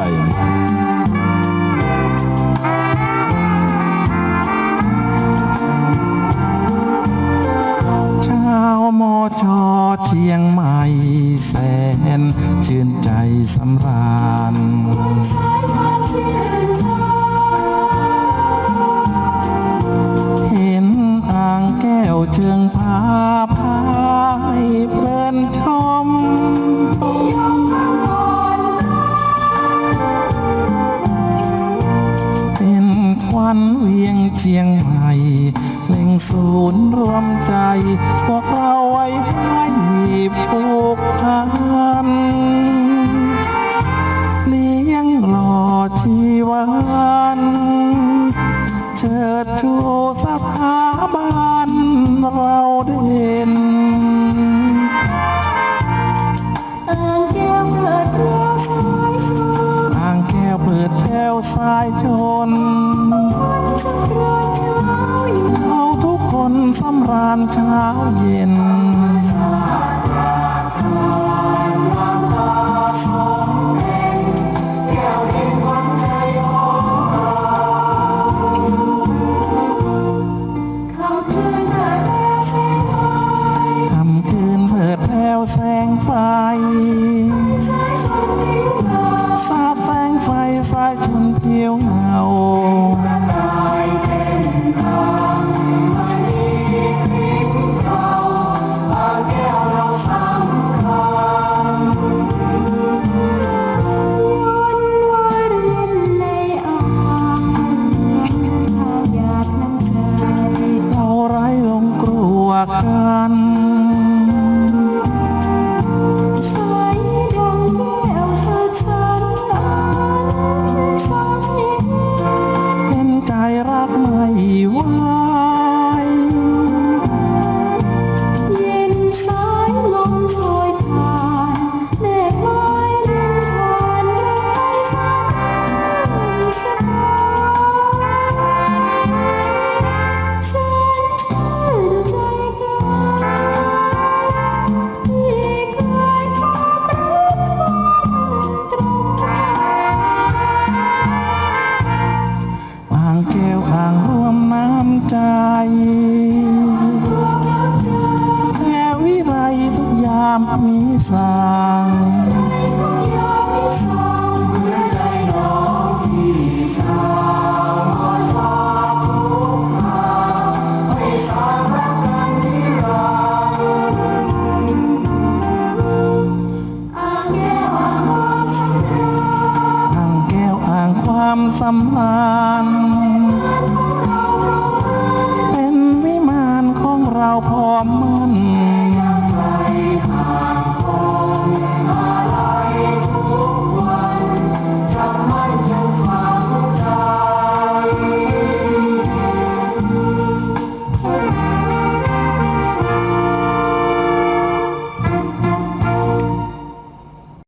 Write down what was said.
ใจนะครับชาวมอชอเชียงใหม่แสน ชื่นใจสำราญเห็นอ่างแก้วเชิงพาพ ควันเวียงเชียงใหม่เล่งศูนย์รวมใจ พวกเราไว้ให้ผูกพันเลี้ยงหล่อชีวันเชิดชูสถาบันเราเด่นอ่างแก้วเกิดเรื่องสายชนอ่างแก้วเปิดแก้วสายชนำราญเช้าเย็น มีสางอ่างแก้วอ่างความสัมพันธ์เป็นวิมานของเราพร้อมมัน